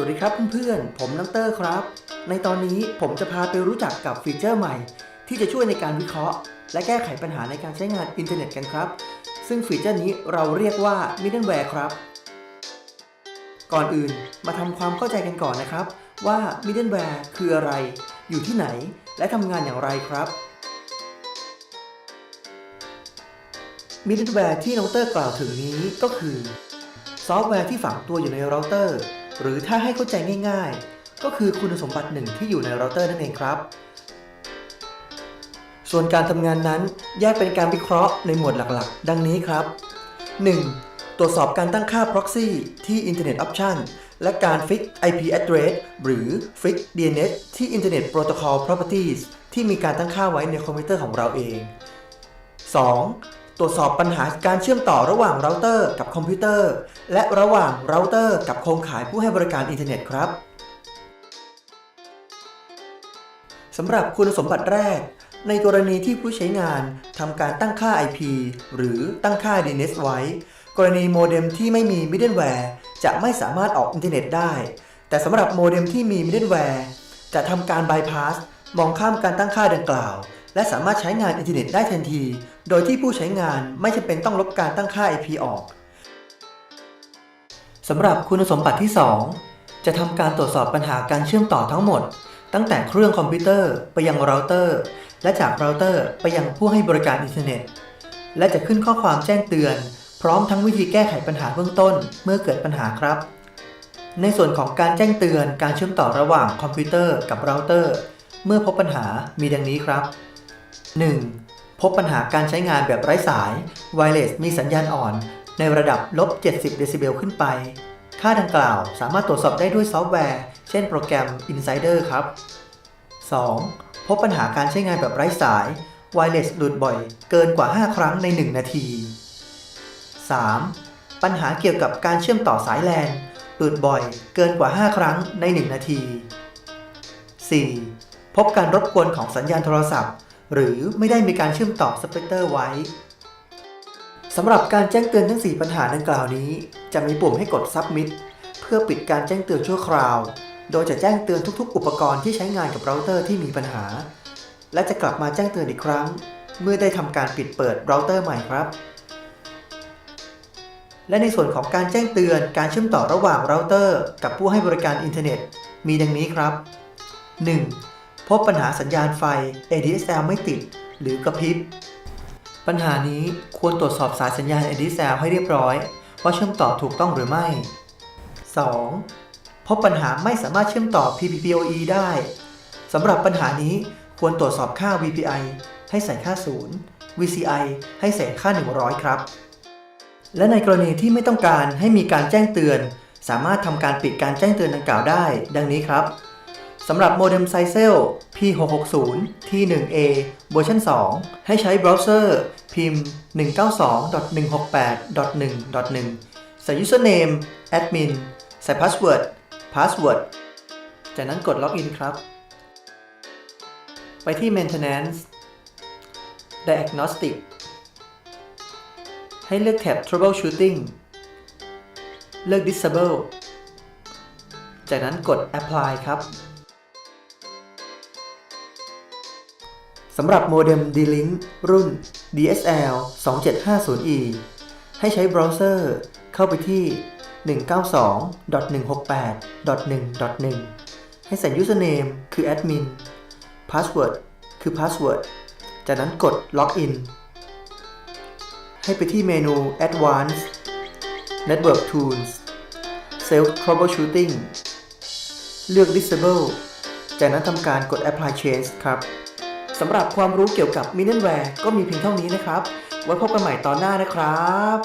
วัสดีครับเพื่อนๆ ผมน้องเตอร์ครับ ในตอนนี้ผมจะพาไปรู้จักกับฟีเจอร์ใหม่ ที่จะช่วยในการวิเคราะห์ และแก้ไขปัญหาในการใช้งานอินเทอร์เน็ตกันครับ ซึ่งฟีเจอร์นี้เราเรียกว่า Middleware ครับ ก่อนอื่นมาทำความเข้าใจกันก่อนนะครับ ว่า Middleware คืออะไร อยู่ที่ไหน และทำงานอย่างไรครับ Middleware ที่น้องเตอร์กล่าวถึงนี้ก็คือ ซอฟต์แวร์ที่ฝังตัวอยู่ในเราเตอร์ หรือถ้าให้เข้าใจง่ายๆ ก็คือคุณสมบัติหนึ่งที่อยู่ในเราเตอร์นั่นเองครับ ส่วนการทำงานนั้นแยกเป็นการวิเคราะห์ในหมวดหลักๆ ดังนี้ครับ 1. ตรวจสอบการตั้งค่า proxy ที่ Internet Option และการ fix IP address หรือ fix DNS ที่ Internet Protocol Properties ที่มีการตั้งค่าไว้ในคอมพิวเตอร์ของเราเอง 2. ตรวจสอบปัญหาการเชื่อมต่อระหว่างเราเตอร์กับคอมพิวเตอร์ และระหว่างเราเตอร์กับโครงข่ายผู้ให้บริการอินเทอร์เน็ตครับสำหรับคุณสมบัติแรก ในกรณีที่ผู้ใช้งานทำการตั้งค่า IP หรือตั้งค่า DNS ไว้ กรณีโมเด็มที่ไม่มี middleware จะไม่สามารถออกอินเทอร์เน็ตได้ แต่สำหรับโมเด็มที่มี middleware จะทำการ bypass มองข้ามการตั้งค่าดังกล่าว และสามารถใช้งานอินเทอร์เน็ตได้ทันที โดยที่ผู้ใช้งานไม่จำเป็นต้องลบการตั้งค่า IP ออกสำหรับคุณสมบัติที่ 2 จะทำการตรวจสอบปัญหาการเชื่อมต่อทั้งหมด ตั้งแต่เครื่องคอมพิวเตอร์ไปยังเราเตอร์ และจากเราเตอร์ไปยังผู้ให้บริการอินเทอร์เน็ต และจะขึ้นข้อความแจ้งเตือน พร้อมทั้งวิธีแก้ไขปัญหาเบื้องต้นเมื่อเกิดปัญหาครับ ในส่วนของการแจ้งเตือนการเชื่อมต่อระหว่างคอมพิวเตอร์กับเราเตอร์ เมื่อพบปัญหามีดังนี้ครับ 1. พบปัญหาการใช้งานแบบไร้สาย Wireless มีสัญญาณอ่อน ในระดับลบ 70 เดซิเบลขึ้นไป ค่าดังกล่าวสามารถตรวจสอบได้ด้วยซอฟต์แวร์ เช่นโปรแกรม Insider ครับ 2. พบปัญหาการใช้งานแบบไร้สาย Wireless หลุดบ่อย เกินกว่า 5 ครั้งใน 1 นาที 3. ปัญหาเกี่ยวกับการเชื่อมต่อสายแลนหลุดบ่อย เกินกว่า 5 ครั้งใน 1 นาที 4. พบการรบกวนของสัญญาณโทรศัพท์ หรือไม่ได้มีการเชื่อมต่อสเปกเตอร์ไว้สำหรับการแจ้งเตือนทั้ง 4 ปัญหาดังกล่าวนี้ จะมีปุ่มให้กด Submit เพื่อปิดการแจ้งเตือนชั่วคราว โดยจะแจ้งเตือนทุกๆ อุปกรณ์ที่ใช้งานกับเราเตอร์ที่มีปัญหา และจะกลับมาแจ้งเตือนอีกครั้ง เมื่อได้ทำการปิดเปิดเราเตอร์ใหม่ครับ และในส่วนของการแจ้งเตือนการเชื่อมต่อระหว่างเราเตอร์ กับผู้ให้บริการอินเทอร์เน็ต มีดังนี้ครับ 1. พบปัญหาสัญญาณไฟ ADSL ไม่ติด หรือกระพริบ ปัญหานี้ควรตรวจสอบสายสัญญาณ ADSL ให้เรียบร้อย ว่าเชื่อมต่อถูกต้องหรือไม่ 2. พบปัญหาไม่สามารถเชื่อมต่อ PPPoE ได้สำหรับปัญหานี้ควรตรวจสอบค่า VPI ให้ใส่ค่า 0 VCI ให้ใส่ค่า 100 ครับ และในกรณีที่ไม่ต้องการให้มีการแจ้งเตือน สามารถทำการปิดการแจ้งเตือนดังกล่าวได้ ดังนี้ครับ สำหรับโมเด็มไซเซล P660 T1A เวอร์ชัน2 ให้ใช้เบราว์เซอร์พิมพ์ 192.168.1.1 ใส่ username admin ใส่ password password จากนั้นกดล็อกอินครับ ไปที่ maintenance diagnostic ให้เลือกแท็บ troubleshooting เลือก disable จากนั้นกด apply ครับ สำหรับโมเด็ม D-Link รุ่น DSL 2750E ให้ใช้เบราว์เซอร์เข้าไปที่ 192.168.1.1 ให้ใส่ username คือ admin password คือ password จากนั้นกด login ให้ไปที่เมนู advanced network tools self troubleshooting เลือก disable จากนั้นทำการกด apply change ครับ สำหรับความรู้เกี่ยวกับ middleware ก็มีเพียงเท่านี้นะครับ ไว้พบกันใหม่ตอนหน้านะครับ